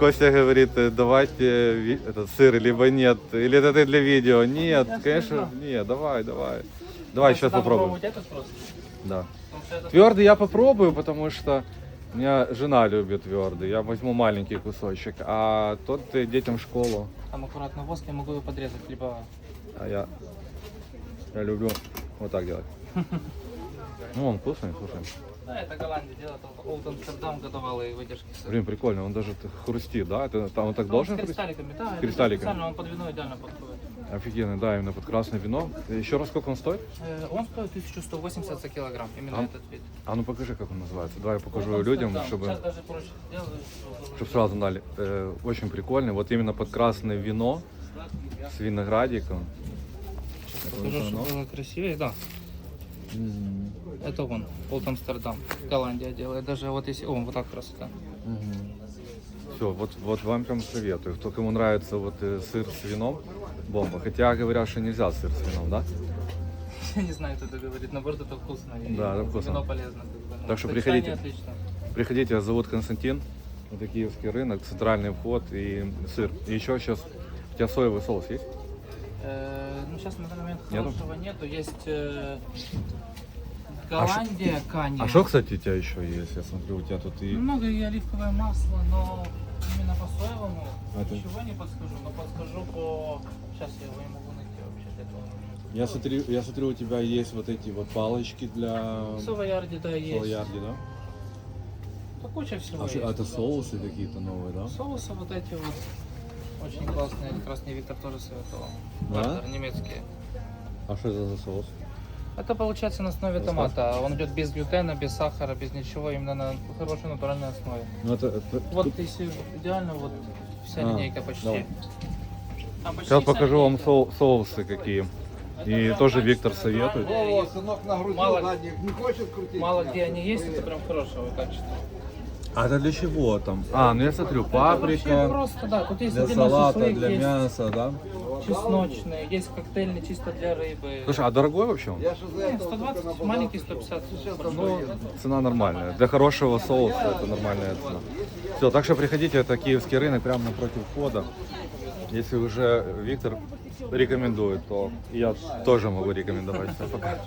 Костя говорит, э, давайте ви- этот сыр, либо нет. Или это ты для видео? Нет, конечно, нет, давай, давай. Давай, сейчас попробуем. Попробовать этот просто. Да. Потому что это- Твердый я попробую, потому что у меня жена любит твердый. Я возьму маленький кусочек, а тот э, детям в школу. Там аккуратно воск, я могу его подрезать, либо... А я, я люблю вот так делать. Ну, он вкусный, слушай. Да, это Голландия делает, Олд Амстердам годовалые выдержки. Блин, прикольно, он даже хрустит, да? Это, там он так Ну, должен с кристалликами, да. это кристалликами. специально, он под вино идеально подходит. Офигенно, да, именно под красное вино. Еще раз, сколько он стоит? Э, Он стоит 1180 за килограмм, именно А? этот вид. А ну покажи, как он называется. Давай я покажу Олд людям, чтобы, Сейчас даже проще сделаю. чтобы- чтобы сразу знали. Э, очень прикольный. Вот именно под красное вино с виноградиком. Это Покажу, чтобы было красивее, да. Это он, Олд Амстердам. Голландия делает. Даже вот если... О, вот так красота. Все, вот, вот вам прям советую. Кто кому нравится вот э, сыр с вином, бомба. Хотя говорят, что нельзя сыр с вином, да? Я не знаю, кто это говорит, наоборот, это вкусно. и Да, это вкусно. Вино полезно. как бы, Так что приходите. отлично. Приходите, зовут Константин. Это Киевский рынок, центральный вход и сыр. И еще сейчас у тебя соевый соус есть? Э, ну, сейчас на данный момент Нету? хорошего нету. Есть э, Голландия, Канья. А что, кстати, у тебя еще есть? Я смотрю, у тебя тут и... Много и оливковое масло, но именно по соевому А ты- ничего не подскажу, но подскажу по... Сейчас я его не могу найти вообще. для этого. Я смотрю, я смотрю, у тебя есть вот эти вот палочки для Савоярди, да, есть. солярди, да? Да куча всего А, есть. а это соусы какие-то новые, да? Соусы вот эти вот очень классные, как раз мне Виктор тоже советовал. Да? Вардер, немецкие. А что это за соус? Это получается на основе томата. Он идет без глютена, без сахара, без ничего, именно на хорошей натуральной основе. Ну это, это- Вот если идеально, вот вся А, линейка почти. давай. Там почти Сейчас вся покажу вам линейка. соу- соусы какие. Это И прям тоже Виктор советует. О, сынок нагрузил Мало- задник. Не хочет крутить? Мало меня? где они есть, это прям хорошего качества. А это для чего там? А, ну я смотрю, паприка, просто, да, тут есть для отдельно салата, шашлык, для есть мяса, да? чесночные, есть коктейльный чисто для рыбы. Слушай, а дорогой вообще он? Не, это 120, маленький 150. Ну, цена нормальная. Для хорошего соуса это нормальная цена. Все, так что приходите, это киевский рынок прямо напротив входа. Если уже Виктор рекомендует, то я тоже могу рекомендовать. Пока.